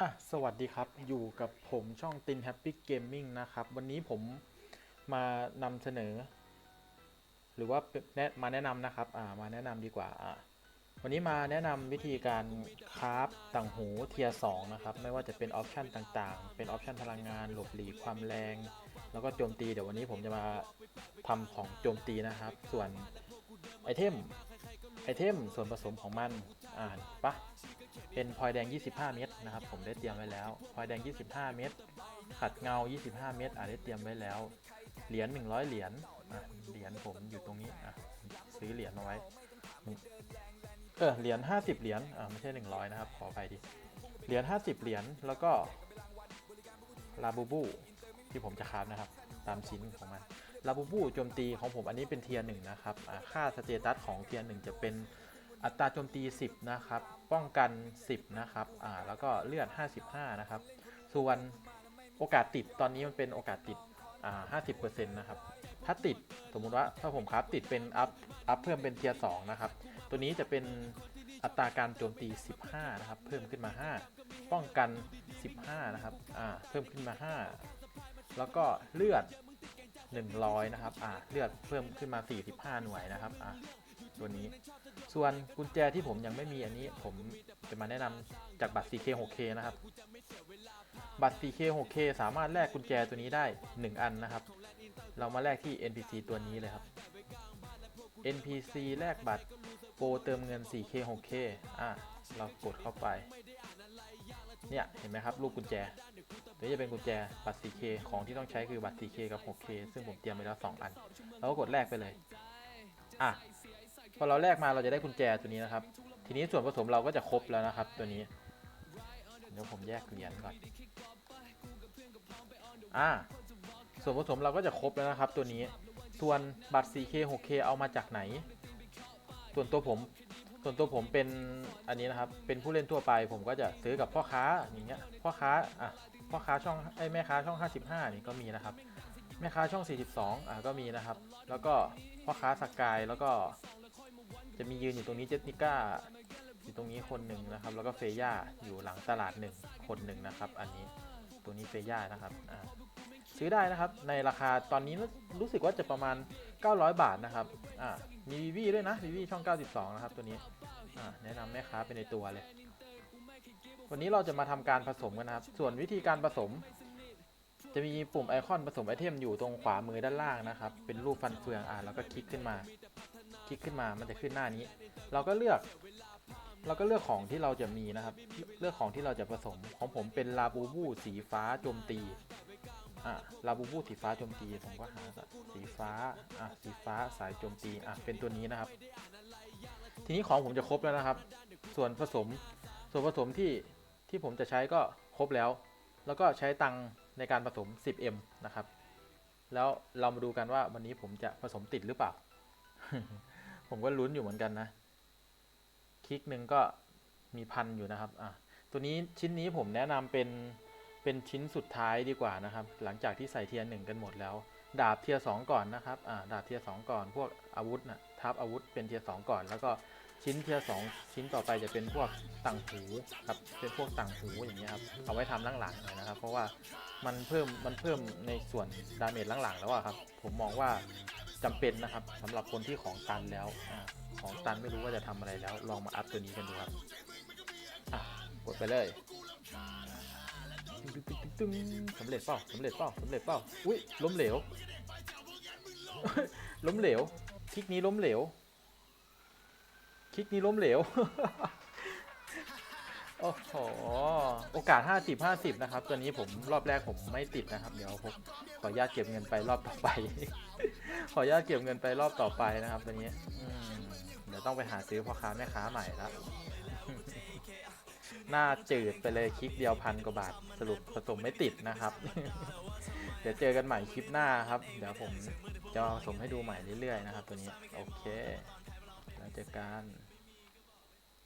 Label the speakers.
Speaker 1: อะสวัสดีครับอยู่กับผมช่องตินแฮปปี้เกมมิ่งนะครับ วันนี้ผมมานำเสนอ หรือว่าแนะมาแนะนำนะครับอ่ามาแนะนำดีกว่าอ่าวันนี้มาแนะนำวิธีการคราฟต่างหูเทียร์สนะครับ ไม่ว่าจะเป็นออปชันต่างๆ เป็นออปชันพลังงาน หลบหลีกความแรง แล้วก็โจมตี เดี๋ยววันนี้ผมจะมาทำของโจมตีนะครับ ส่วนไอเทมไอเทมส่วนผสมของมันอ่านปะ เป็นพลอยแดง 25 เม็ดนะครับ ผมได้เตรียมไว้แล้วพลอยแดง 25 เม็ดขัดเงา 25 เม็ดอ่าได้เตรียมไว้แล้ว เหรียญ 100 เหรียญอะเหรียญผมอยู่ตรงนี้อะซื้อเหรียญมาไว้เออเหรียญ 50 เหรียญอ่าไม่ใช่ 100 นะครับ ขอไปดิเหรียญ 50 เหรียญแล้วก็ลาบูบูที่ผมจะคราฟนะครับ ตามชิ้นของมันลาบูบูโจมตีของผมอันนี้เป็นเทียร์หนึ่งนะครับค่าสเตตัสของเทียร์หนึ่งจะเป็น อัตราโจมตี 10 นะครับ ป้องกัน 10 นะครับ อ่า แล้วก็เลือด 55 นะครับ ส่วนโอกาสติดตอนนี้มันเป็นโอกาสติด อ่า 50%นะครับ ถ้าติดสมมุติว่าถ้าผมครับติดเป็นอัพ อัพเพิ่มเป็นเทียร์2นะครับ ตัวนี้จะเป็นอัตราการโจมตี 15 นะครับ เพิ่มขึ้นมา 5 ป้องกัน 15 นะครับ อ่า เพิ่มขึ้นมา 5 แล้วก็เลือด 100 นะครับ อ่า เลือดเพิ่มขึ้นมา 45 หน่วยนะครับ อ่า ตัวนี้ ส่วนกุญแจที่ผมยังไม่มีอันนี้ ผมจะมาแนะนำจากบัตร 4K 6K นะครับ บัตร 4K 6K สามารถแลกกุญแจตัวนี้ได้ 1 อันนะครับ เรามาแลกที่ NPC ตัวนี้เลยครับ NPC แลกบัตรโปรเติมเงิน 4K 6K อะ เรากดเข้าไป เนี่ย เห็นไหมครับลูกกุญแจตัวนี้จะเป็นกุญแจบัตร 4K ของที่ต้องใช้คือบัตร 4K กับ 6K ซึ่งผมเตรียมไว้แล้ว 2 อัน เราก็กดแลกไปเลย อะ พอเราแลกมาเราจะได้กุญแจตัวนี้นะครับ ทีนี้ส่วนผสมเราก็จะครบแล้วนะครับ ตัวนี้ เดี๋ยวผมแยกเหรียญก่อน อ่า ส่วนผสมเราก็จะครบแล้วนะครับ ตัวนี้ ส่วนบัตร 4K 6K เอามาจากไหน ส่วนตัวผม ส่วนตัวผมเป็นอันนี้นะครับ เป็นผู้เล่นทั่วไป ผมก็จะซื้อกับพ่อค้าอย่างเงี้ย พ่อค้า อะ พ่อค้าช่องไอ้แม่ค้าช่อง 55 นี่ก็มีนะครับ แม่ค้าช่อง 42 อะก็มีนะครับ แล้วก็พ่อค้าสกาย แล้วก็ จะมียืนอยู่ตรงนี้เจสติก้าอยู่ตรงนี้คนหนึ่งนะครับ แล้วก็เฟย่าอยู่หลังตลาดหนึ่งคนหนึ่งนะครับ อันนี้ตัวนี้เฟย่านะครับซื้อได้นะครับในราคาตอนนี้รู้สึกว่าจะประมาณ 900 บาทนะครับมีวีวีด้วยนะวีวีช่อง 92 นะครับ ตัวนี้แนะนำแม่ค้าเป็นในตัวเลย วันนี้เราจะมาทำการผสมกันนะครับ ส่วนวิธีการผสม จะมีปุ่มไอคอนผสมไอเทมอยู่ตรงขวามือด้านล่างนะครับ เป็นรูปฟันเฟืองอ่าแล้วก็คลิกขึ้นมา คลิกขึ้นมา มันจะขึ้นหน้านี้ เราก็เลือก เราก็เลือกของที่เราจะมีนะครับ เลือกของที่เราจะผสม ของผมเป็นลาบูบูสีฟ้าโจมตี อะ ลาบูบูสีฟ้าโจมตี ผมก็หาสีฟ้า อะ สีฟ้าสายโจมตี อะ เป็นตัวนี้นะครับ ทีนี้ของผมจะครบแล้วนะครับ ส่วนผสม ส่วนผสมที่ ที่ผมจะใช้ก็ครบแล้ว แล้วก็ใช้ตังในการผสม 10M นะครับ แล้วเรามาดูกันว่าวันนี้ผมจะผสมติดหรือเปล่า ผมก็ลุ้นอยู่เหมือนกันนะ คลิกหนึ่งก็มีพันอยู่นะครับอะตัวนี้ชิ้นนี้ผมแนะนำเป็นเป็นชิ้นสุดท้ายดีกว่านะครับ หลังจากที่ใส่เทียร์หนึ่งกันหมดแล้ว ดาบเทียร์สองก่อนนะครับอ่าดาบเทียร์สองก่อน พวกอาวุธนะทับอาวุธเป็นเทียร์สองก่อน แล้วก็ชิ้นเทียร์สองชิ้นต่อไปจะเป็นพวกต่างหูครับ เป็นพวกต่างหูอย่างเงี้ยครับ เอาไว้ทำหลังๆหน่อยนะครับ เพราะว่ามันเพิ่มมันเพิ่มในส่วนดาเมจหลังๆแล้วอะครับ ผมมองว่า จำเป็นนะครับสำหรับคนที่ของตันแล้วอของตันไม่รู้ว่าจะทำอะไรแล้ว ลองมาอัพตัวนี้กันดูครับกดไปเลยตึ้งสำเร็จเปล่าสำเร็จเปล่าสำเร็จเปล่าอุ้ยล้มเหลว ล้มเหลว คลิกนี้ล้มเหลว คลิกนี้ล้มเหลว โอ้โห โอกาส 50 50 นะครับ ตัวนี้ผมรอบแรกผมไม่ติดนะครับ เดี๋ยวผมขออนุญาตเก็บเงินไปรอบต่อไป ขออนุญาตเก็บเงินไปรอบต่อไปนะครับ ตัวนี้เดี๋ยวต้องไปหาซื้อพ่อค้าแม่ค้าใหม่ละหน้าจืดไปเลยคลิปเดียวพันกว่าบาท สรุปผสมไม่ติดนะครับ เดี๋ยวเจอกันใหม่คลิปหน้าครับ เดี๋ยวผมจะผสมให้ดูใหม่เรื่อยๆนะครับ ตัวนี้ โอเคแล้วเจอกัน